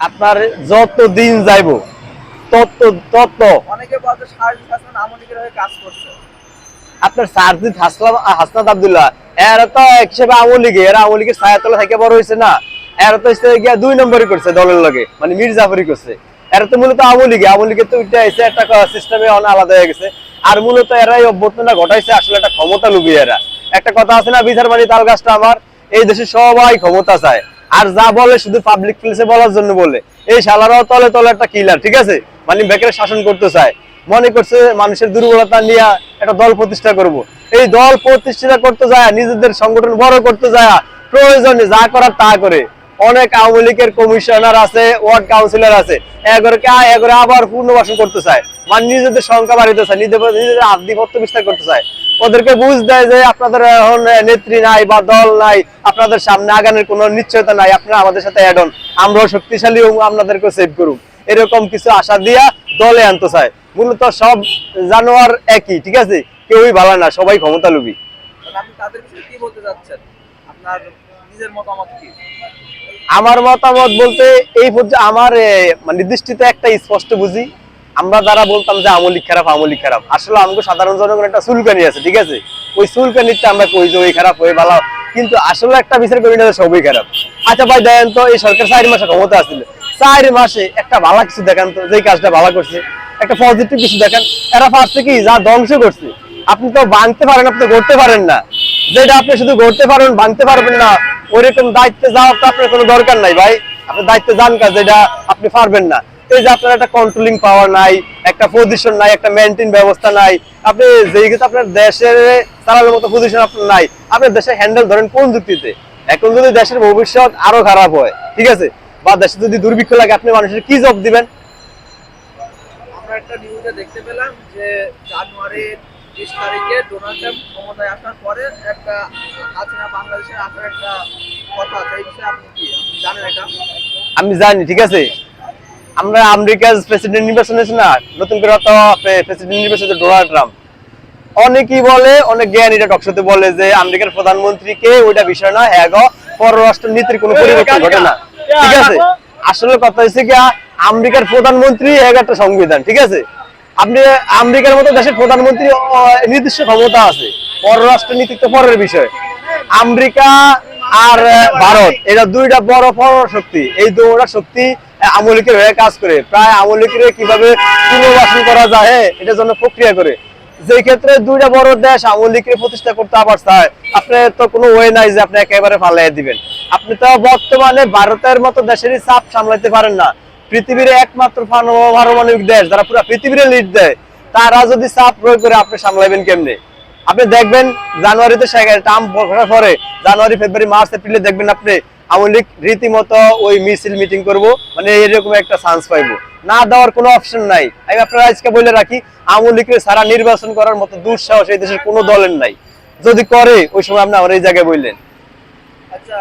আপনার যত দিন যাইব তত তত। অনেকে বলছে শারীরিক হাসান আমলিকের হয়ে কাজ করছে। আপনার সারজিদ হাসলাম হাসনাত আব্দুল্লাহ এরা তো হিসেবে এরা ছায়াতলা থেকে বড় হয়েছে না। এরা তো গিয়া দুই নম্বরই করছে দলের লগে মানে মীর জাফরি করছে। এরা তো মূলত আওয়ামী লীগের তো উঠে এসে একটা সিস্টেমে আলাদা হয়ে গেছে। আর মূলত এরাই অভ্যর্থনা ঘটাইছে আসলে একটা ক্ষমতা লুবি এরা। একটা কথা আছে না বিচার বাড়ি তাল গাছটা আমার এই দেশে সবাই ক্ষমতা চায়। আর যা বলে শুধু পাবলিক প্লেসে বলার জন্য বলে। এই শালারাও তলে তলে একটা কিলার ঠিক আছে? মানে বেকার শাসন করতে চায়। মনে করছে মানুষের দুর্বলতা নিয়ে একটা দল প্রতিষ্ঠা করব। এই দল প্রতিষ্ঠা করতে যায়, নিজেদের সংগঠন বড় করতে যায়। প্রয়োজনে যা করার তা করে। অনেক আওয়ামী লীগের কমিশনার আছে ওয়ার্ড কাউন্সিলর আছে। এগরকে এগরে আবার পুনর্বাসন করতে চায়। মানে নিজেদের সংখ্যা বাড়িতে চায়, নিজেদের নিজেদের আধিপত্য বিস্তার করতে চায়। ওদেরকে বুঝ দেয় যে আপনাদের এখন নেত্রী নাই বা দল নাই, আপনাদের সামনে আগানোর কোনো নিশ্চয়তা নাই, আপনারা আমাদের সাথে অ্যাড অন আমরাও শক্তিশালী হব আপনাদেরকে সেভ করুক এরকম কিছু আশা দিয়া দলে আনতে চায়। মূলত সব জানোয়ার একই, ঠিক আছে? কেউই ভালো না, সবাই ক্ষমতা লুবি তাদের কি বলতে যাচ্ছেন আপনার নিজের মতামত কি? আমার মতামত বলতে এই পর্যায়ে আমার মানে নির্দিষ্ট একটা স্পষ্ট বুঝি। আমরা যারা বলতাম যে আমলিক খারাপ আমলিক খারাপ, আসলে আমাকে সাধারণ জনগণ একটা চুলকানি আছে, ঠিক আছে? ওই চুলকানিতে আমরা কই যে ওই খারাপ, ওই ভালো, কিন্তু আসলে একটা বিচার করি না সবই খারাপ। আচ্ছা ভাই দেখেন তো, এই সরকার চার মাসে ক্ষমতা আসছিল। চার মাসে একটা ভালো কিছু দেখান তো, যেই কাজটা ভালো করছে, একটা পজিটিভ কিছু দেখেন। এরা পারছে কি, যা ধ্বংস করছে। আপনি তো ভাঙতে পারেন, আপনি তো গড়তে পারেন না। যেটা আপনি শুধু গড়তে পারেন ভাঙতে পারবেন না, ওইরকম দায়িত্বে যাওয়ার তো আপনার কোনো দরকার নাই ভাই। আপনি দায়িত্বে যান কাজ, যেটা আপনি পারবেন না। এই যে আপনার একটা কন্ট্রোলিং পাওয়ার নাই, একটা পজিশন নাই, একটা মেনটেন ব্যবস্থা নাই, আপনি যেই ক্ষেত্রে আপনার দেশের চালানোর মতো পজিশন আপনার নাই, আপনি দেশে হ্যান্ডেল ধরেন কোন যুক্তিতে? এখন যদি দেশের ভবিষ্যৎ আরও খারাপ হয়, ঠিক আছে? বা দেশে যদি দুর্ভিক্ষ লাগে, আপনি মানুষের কি জব দিবেন? আমরা একটা নিউজে দেখতে পেলাম যে জানুয়ারির বিশ তারিখে ডোনাল্ড ট্রাম্প ক্ষমতায় আসার পরে একটা আছে না বাংলাদেশের আসার একটা কথা আছে এই বিষয়ে আপনি কি জানেন এটা? আমি জানি ঠিক আছে? আমরা আমেরিকার প্রেসিডেন্ট নির্বাচন হয়েছে না নতুন করে তো প্রেসিডেন্ট নির্বাচন হয়েছে ডোনাল্ড ট্রাম্প অনেকেই বলে অনেক জ্ঞানীরা টকশোতে বলে যে আমেরিকার প্রধানমন্ত্রীকে ওইটা বিষয় না হ্যাঁ পররাষ্ট্র নীতির কোনো পরিবর্তন ঘটে না। ঠিক আছে? আসলে কথা হচ্ছে কি আমেরিকার প্রধানমন্ত্রী এক একটা সংবিধান ঠিক আছে? আপনি আমেরিকার মতো দেশের প্রধানমন্ত্রী নির্দিষ্ট ক্ষমতা আছে। পররাষ্ট্র নীতি তো পরের বিষয়। আমেরিকা আর ভারত এটা দুইটা বড় শক্তি এই দুটা শক্তি আমলিকের হয়ে কাজ করে। প্রায় আমলিকের কীভাবে পুনর্বাসন করা যায় হ্যাঁ, এটার জন্য প্রক্রিয়া করে। যে ক্ষেত্রে দুইটা বড় দেশ আমলিকের প্রতিষ্ঠা করতে আবার চায় আপনার তো কোনো ওয়ে নাই যে আপনি একেবারে ফালাই দিবেন। আপনি তো বর্তমানে ভারতের মতো দেশেরই চাপ সামলাইতে পারেন না। পৃথিবীর একমাত্র পারমাণবিক দেশ, যারা পুরো পৃথিবীর লিড দেয়, তারা যদি চাপ প্রয়োগ করে আপনি সামলাইবেন কেমনে? আপনি দেখবেন জানুয়ারিতে টার্ম ঘোষণার পরে জানুয়ারি, ফেব্রুয়ারি, মার্চ এপ্রিলে দেখবেন আপনি আওয়ামী লীগ রীতিমতো ওই মিছিল মিটিং করব মানে এরকম একটা চান্স পাইবো। না দেওয়ার কোনো অপশন নাই। আমি আপনারা আজকে বলে রাখি, আওয়ামী লীগের সারা নির্বাচন করার মতো দুঃসাহস এই দেশের কোনো দলের নাই। যদি করে, ওই সময় আপনি আমার এই জায়গায় বললেন। আচ্ছা